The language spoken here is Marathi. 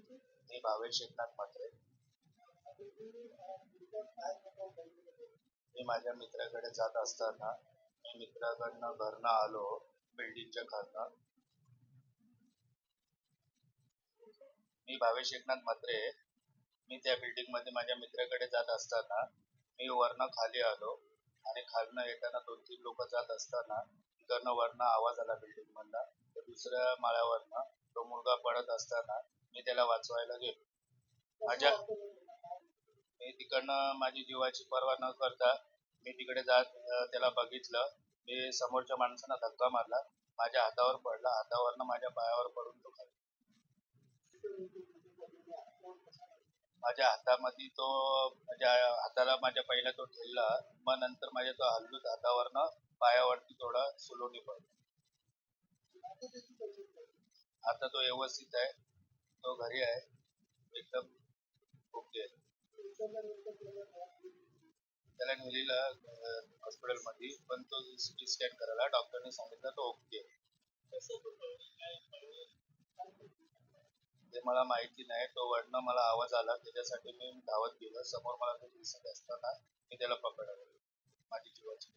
मी भावेश एकनाथ म्हात्रे मी माझ्या मित्राकडे जात असताना मी मित्राकडनं घरनं आलो बिल्डिंगच्या खालनं. मी भावेश एकनाथ म्हात्रे मी त्या बिल्डिंगमध्ये माझ्या मित्राकडे जात असताना मी वरनं खाली आलो आणि खालनं येताना दोन तीन लोक जात असताना तिकडनं वरनं आवाज आला बिल्डिंग मधला तर दुसऱ्या माळ्यावरनं तो मुलगा पडत असताना मी त्याला वाचवायला गेलो. माझ्या मी तिकडनं माझी जीवाची पर्वा न करता मी तिकडे जात त्याला बघितलं. मी समोरच्या माणसानं धक्का मारला. माझ्या हातावर पडला. हातावरनं माझ्या पायावर पडून तो माझ्या हातामध्ये तो माझ्या हाताला माझ्या पहिला तो ठेलला मग नंतर माझ्या तो हल्लूच हातावरनं पायावरती थोडा सुलोनी पडला. आता तो व्यवस्थित आहे. तो घरी आहे. एकदम ओके. त्याला नेलेलं हॉस्पिटलमध्ये पण तो सिटी स्कॅन करायला डॉक्टरने सांगितलं तो ओके. ते मला माहिती नाही. तो वडनं मला आवाज आला. त्याच्यासाठी मी धावत गेलो. समोर मला तो दिसत असताना मी त्याला पकडलं. माझी जीवाची